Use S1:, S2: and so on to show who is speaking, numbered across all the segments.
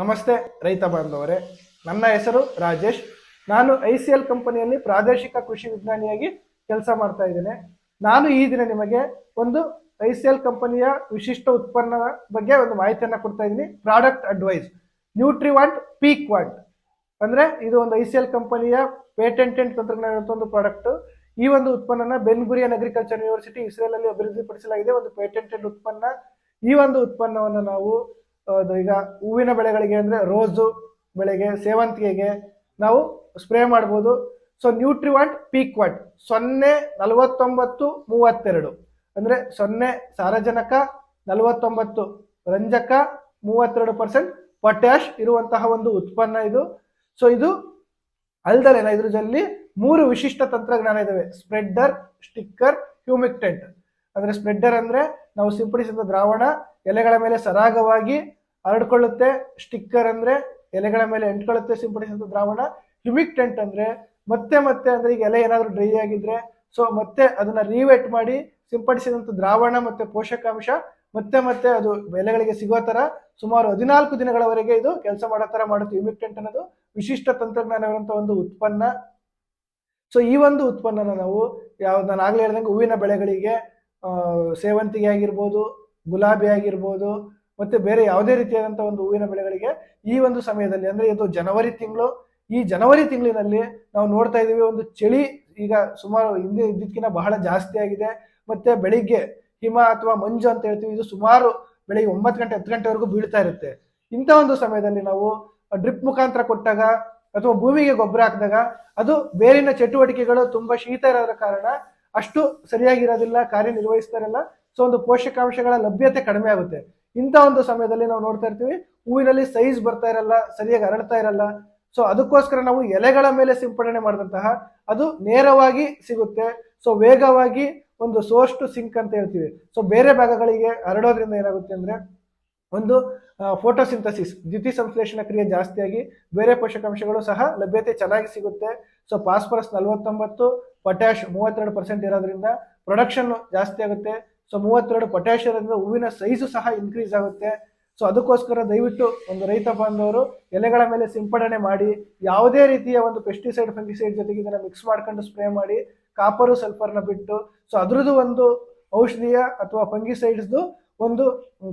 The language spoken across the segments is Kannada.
S1: ನಮಸ್ತೆ, ರೈತ ಬಾಂಧವರೇ. ನನ್ನ ಹೆಸರು ರಾಜೇಶ್. ನಾನು ಐ ಸಿ ಎಲ್ ಕಂಪನಿಯಲ್ಲಿ ಪ್ರಾದೇಶಿಕ ಕೃಷಿ ವಿಜ್ಞಾನಿಯಾಗಿ ಕೆಲಸ ಮಾಡ್ತಾ ಇದ್ದೇನೆ. ನಾನು ಈ ದಿನ ನಿಮಗೆ ಒಂದು ಐ ಸಿ ಎಲ್ ಕಂಪನಿಯ ವಿಶಿಷ್ಟ ಉತ್ಪನ್ನದ ಬಗ್ಗೆ ಒಂದು ಮಾಹಿತಿಯನ್ನು ಕೊಡ್ತಾ ಇದ್ದೀನಿ. Product advice. Nutrivant, peak want. ಅಂದ್ರೆ ಇದು ಒಂದು ಐ ಸಿ ಎಲ್ ಕಂಪನಿಯ ಪೇಟೆಂಟೆಂಟ್ ತಂತ್ರಜ್ಞಾನ ಒಂದು ಪ್ರಾಡಕ್ಟ್. ಈ ಒಂದು ಉತ್ಪನ್ನನ ಬೆನ್ಗುರಿಯನ್ ಅಗ್ರಿಕಲ್ಚರ್ ಯೂನಿವರ್ಸಿಟಿ ಇಸ್ರೇಲ್ ಅಲ್ಲಿ ಅಭಿವೃದ್ಧಿಪಡಿಸಲಾಗಿದೆ. ಒಂದು ಪೇಟೆಂಟೆಡ್ ಉತ್ಪನ್ನ. ಈ ಒಂದು ಉತ್ಪನ್ನವನ್ನು ನಾವು ಅದು ಈಗ ಹೂವಿನ ಬೆಳೆಗಳಿಗೆ ಅಂದ್ರೆ ರೋಸು ಬೆಳೆಗೆ, ಸೇವಂತಿಗೆಗೆ ನಾವು ಸ್ಪ್ರೇ ಮಾಡ್ಬೋದು. ಸೊ ನ್ಯೂಟ್ರಿವಾಂಟ್ ಪೀಕ್ ವಾಟ್ ಸೊನ್ನೆ ನಲವತ್ತೊಂಬತ್ತು ಮೂವತ್ತೆರಡು. ಅಂದ್ರೆ ಸೊನ್ನೆ ಸಾರಜನಕ, ನಲವತ್ತೊಂಬತ್ತು ರಂಜಕ, ಮೂವತ್ತೆರಡು ಪರ್ಸೆಂಟ್ ಪೊಟ್ಯಾಶ್ ಇರುವಂತಹ ಒಂದು ಉತ್ಪನ್ನ ಇದು. ಸೊ ಇದು ಅಲ್ದಲೆ ಇದ್ರಲ್ಲಿ ಮೂರು ವಿಶಿಷ್ಟ ತಂತ್ರಜ್ಞಾನ ಇದಾವೆ. ಸ್ಪ್ರೆಡ್ಡರ್ ಸ್ಟಿಕ್ಕರ್ ಹ್ಯೂಮಿಕ್ಟೆಂಟ್ ಅಂದ್ರೆ ಸ್ಪ್ರೆಡ್ಡರ್ ಅಂದ್ರೆ ನಾವು ಸಿಂಪಡಿಸಿದ ದ್ರಾವಣ ಎಲೆಗಳ ಮೇಲೆ ಸರಾಗವಾಗಿ ಹರಡ್ಕೊಳ್ಳುತ್ತೆ. ಸ್ಟಿಕ್ಕರ್ ಅಂದ್ರೆ ಎಲೆಗಳ ಮೇಲೆ ಎಂಟ್ಕೊಳ್ಳುತ್ತೆ ಸಿಂಪಡಿಸಿದ ದ್ರಾವಣ. ಹ್ಯೂಮಿಕ್ಟೆಂಟ್ ಅಂದ್ರೆ ಮತ್ತೆ ಮತ್ತೆ ಅಂದ್ರೆ ಈಗ ಎಲೆ ಏನಾದರೂ ಡ್ರೈ ಆಗಿದ್ರೆ ಸೊ ಮತ್ತೆ ಅದನ್ನ ರೀವೆಟ್ ಮಾಡಿ ಸಿಂಪಡಿಸಿದಂತ ದ್ರಾವಣ ಮತ್ತೆ ಪೋಷಕಾಂಶ ಮತ್ತೆ ಮತ್ತೆ ಅದು ಎಲೆಗಳಿಗೆ ಸಿಗೋ ತರ ಸುಮಾರು ಹದಿನಾಲ್ಕು ದಿನಗಳವರೆಗೆ ಇದು ಕೆಲಸ ಮಾಡೋ ತರ ಮಾಡುತ್ತೆ. ಹ್ಯೂಮಿಕ್ಟೆಂಟ್ ಅನ್ನೋದು ವಿಶಿಷ್ಟ ತಂತ್ರಜ್ಞಾನವಿರುವಂತ ಒಂದು ಉತ್ಪನ್ನ. ಸೊ ಈ ಒಂದು ಉತ್ಪನ್ನನ ನಾವು ಯಾವ ನಾನು ಆಗ್ಲೇ ಹೇಳ್ದಂಗೆ ಹೂವಿನ ಬೆಳೆಗಳಿಗೆ ಸೇವಂತಿಗೆ ಆಗಿರ್ಬೋದು ಗುಲಾಬಿ ಆಗಿರ್ಬೋದು ಮತ್ತೆ ಬೇರೆ ಯಾವುದೇ ರೀತಿಯಾದಂಥ ಒಂದು ಹೂವಿನ ಬೆಳೆಗಳಿಗೆ ಈ ಒಂದು ಸಮಯದಲ್ಲಿ, ಅಂದರೆ ಇದು ಜನವರಿ ತಿಂಗಳು, ಈ ಜನವರಿ ತಿಂಗಳಿನಲ್ಲಿ ನಾವು ನೋಡ್ತಾ ಇದ್ದೀವಿ ಒಂದು ಚಳಿ ಈಗ ಸುಮಾರು ಹಿಂದೆ ಇದ್ದಕ್ಕಿಂತ ಬಹಳ ಜಾಸ್ತಿ ಆಗಿದೆ. ಮತ್ತೆ ಬೆಳಿಗ್ಗೆ ಹಿಮ ಅಥವಾ ಮಂಜು ಅಂತ ಹೇಳ್ತೀವಿ, ಇದು ಸುಮಾರು ಬೆಳಿಗ್ಗೆ ಒಂಬತ್ತು ಗಂಟೆ, ಹತ್ತು ಗಂಟೆವರೆಗೂ ಬೀಳ್ತಾ ಇರುತ್ತೆ. ಇಂಥ ಒಂದು ಸಮಯದಲ್ಲಿ ನಾವು ಡ್ರಿಪ್ ಮುಖಾಂತರ ಕೊಟ್ಟಾಗ ಅಥವಾ ಭೂಮಿಗೆ ಗೊಬ್ಬರ ಹಾಕಿದಾಗ ಅದು ಬೇರಿನ ಚಟುವಟಿಕೆಗಳು ತುಂಬಾ ಶೀತ ಇರೋದ್ರ ಕಾರಣ ಅಷ್ಟು ಸರಿಯಾಗಿರೋದಿಲ್ಲ, ಕಾರ್ಯನಿರ್ವಹಿಸ್ತಾರಲ್ಲ. ಸೊ ಒಂದು ಪೋಷಕಾಂಶಗಳ ಲಭ್ಯತೆ ಕಡಿಮೆ ಆಗುತ್ತೆ. ಇಂಥ ಒಂದು ಸಮಯದಲ್ಲಿ ನಾವು ನೋಡ್ತಾ ಇರ್ತೀವಿ, ಹೂವಿನಲ್ಲಿ ಸೈಜ್ ಬರ್ತಾ ಇರಲ್ಲ, ಸರಿಯಾಗಿ ಹರಡ್ತಾ ಇರಲ್ಲ. ಸೊ ಅದಕ್ಕೋಸ್ಕರ ನಾವು ಎಲೆಗಳ ಮೇಲೆ ಸಿಂಪಡಣೆ ಮಾಡಿದಂತಹ, ಅದು ನೇರವಾಗಿ ಸಿಗುತ್ತೆ. ಸೊ ವೇಗವಾಗಿ ಒಂದು ಸೋರ್ಸ್ ಸಿಂಕ್ ಅಂತ ಹೇಳ್ತೀವಿ. ಸೊ ಬೇರೆ ಭಾಗಗಳಿಗೆ ಹರಡೋದ್ರಿಂದ ಏನಾಗುತ್ತೆ ಅಂದ್ರೆ ಒಂದು ಫೋಟೋಸಿಂಥಸಿಸ್ ದ್ಯುತಿ ಸಂಶ್ಲೇಷಣ ಕ್ರಿಯೆ ಜಾಸ್ತಿಯಾಗಿ ಬೇರೆ ಪೋಷಕಾಂಶಗಳು ಸಹ ಲಭ್ಯತೆ ಚೆನ್ನಾಗಿ ಸಿಗುತ್ತೆ. ಸೊ ಫಾಸ್ಫರಸ್ ನಲವತ್ತೊಂಬತ್ತು ಪೊಟ್ಯಾಶ್ ಮೂವತ್ತೆರಡು ಪರ್ಸೆಂಟ್ ಇರೋದ್ರಿಂದ ಪ್ರೊಡಕ್ಷನ್ ಜಾಸ್ತಿ ಆಗುತ್ತೆ. ಸೊ ಮೂವತ್ತೆರಡು ಪೊಟ್ಯಾಶ್ ಇರೋದ್ರಿಂದ ಹೂವಿನ ಸೈಜು ಸಹ ಇನ್ಕ್ರೀಸ್ ಆಗುತ್ತೆ. ಸೊ ಅದಕ್ಕೋಸ್ಕರ ದಯವಿಟ್ಟು ಒಂದು ರೈತ ಬಾಂಧವರು ಎಲೆಗಳ ಮೇಲೆ ಸಿಂಪಡಣೆ ಮಾಡಿ, ಯಾವುದೇ ರೀತಿಯ ಒಂದು ಪೆಸ್ಟಿಸೈಡ್ ಫಂಗಿಸೈಡ್ ಜೊತೆಗೆ ಇದನ್ನ ಮಿಕ್ಸ್ ಮಾಡ್ಕೊಂಡು ಸ್ಪ್ರೇ ಮಾಡಿ ಕಾಪರು ಸಲ್ಫರ್ನ ಬಿಟ್ಟು ಸೊ ಅದ್ರದ್ದು ಒಂದು ಔಷಧಿಯ ಅಥವಾ ಫಂಗಿಸೈಡ್ಸ್ದು ಒಂದು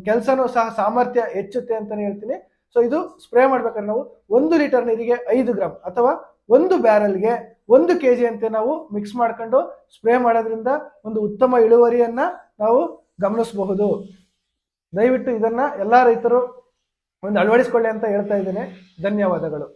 S1: ಕೆಲಸನೂ ಸಹ ಸಾಮರ್ಥ್ಯ ಹೆಚ್ಚುತ್ತೆ ಅಂತಾನೆ ಹೇಳ್ತೀನಿ. ಸೊ ಇದು ಸ್ಪ್ರೇ ಮಾಡ್ಬೇಕಾದ್ರೆ ನಾವು ಒಂದು ಲೀಟರ್ ನೀರಿಗೆ ಐದು ಗ್ರಾಮ್ ಅಥವಾ ಒಂದು ಬ್ಯಾರಲ್ಗೆ ಒಂದು ಕೆ ಜಿ ಅಂತೆ ನಾವು ಮಿಕ್ಸ್ ಮಾಡ್ಕೊಂಡು ಸ್ಪ್ರೇ ಮಾಡೋದ್ರಿಂದ ಒಂದು ಉತ್ತಮ ಇಳುವರಿಯನ್ನ ನಾವು ಗಮನಿಸಬಹುದು. ದಯವಿಟ್ಟು ಇದನ್ನ ಎಲ್ಲಾ ರೈತರು ಒಂದು ಅಳವಡಿಸ್ಕೊಳ್ಳಿ ಅಂತ ಹೇಳ್ತಾ ಇದ್ದೇನೆ. ಧನ್ಯವಾದಗಳು.